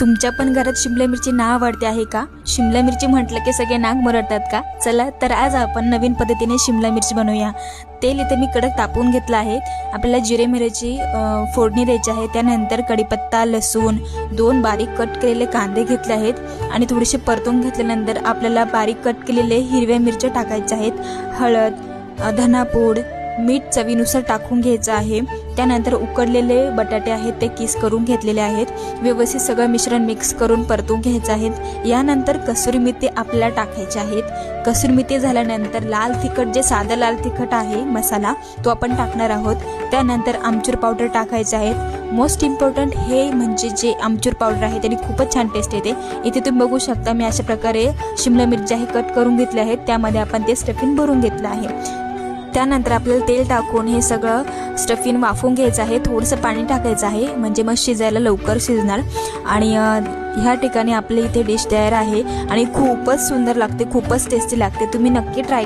तुमच्या पण घरात शिमला मिरची ना आवडते आहे का? शिमला मिरची म्हटलं की सगळे नाक मरडतात का? चला तर आज आपण नवीन पद्धतीने शिमला मिरची बनवूया. तेल इथे मी कडक तापवून घेतलं आहे. आपल्याला जिरे मिरची फोडणी द्यायची आहे. त्यानंतर कढीपत्ता लसूण दोन बारीक कट केलेले कांदे घेतले आहेत. आणि थोडेसे परतून घेतल्यानंतर आपल्याला बारीक कट केलेले हिरव्या मिरच्या टाकायच्या आहेत. हळद धनापूड मीठ चवीनुसार टाकून घ्यायचं आहे. त्यानंतर उकडलेले बटाटे आहेत ते किस करून घेतलेले आहेत. व्यवस्थित सगळं मिश्रण मिक्स करून परतून घ्यायचं आहे यानंतर कसुरी मेथी आपल्याला टाकायचे आहेत. कसुरी मेथी झाल्यानंतर लाल तिखट जे साधं लाल तिखट आहे मसाला तो आपण टाकणार आहोत. त्यानंतर आमचूर पावडर टाकायचे आहेत मोस्ट इम्पॉर्टंट हे म्हणजे जे आमचूर पावडर आहे त्याने खूपच छान टेस्ट येते. इथे तुम्ही बघू शकता मी अशा प्रकारे शिमला मिरची आहे कट करून घेतले आहेत. त्यामध्ये आपण ते स्टफिंग भरून घेतलं आहे. त्यानंतर आपल्याला तेल टाकून हे सगळं स्टफिंग वाफून घ्यायचं आहे. थोडंसं पाणी टाकायचं आहे. म्हणजे मग शिजायला लवकर शिजणार. आणि ह्या ठिकाणी आपली इथे डिश तयार आहे. आणि खूपच सुंदर लागते. खूपच टेस्टी लागते. तुम्ही नक्की ट्राय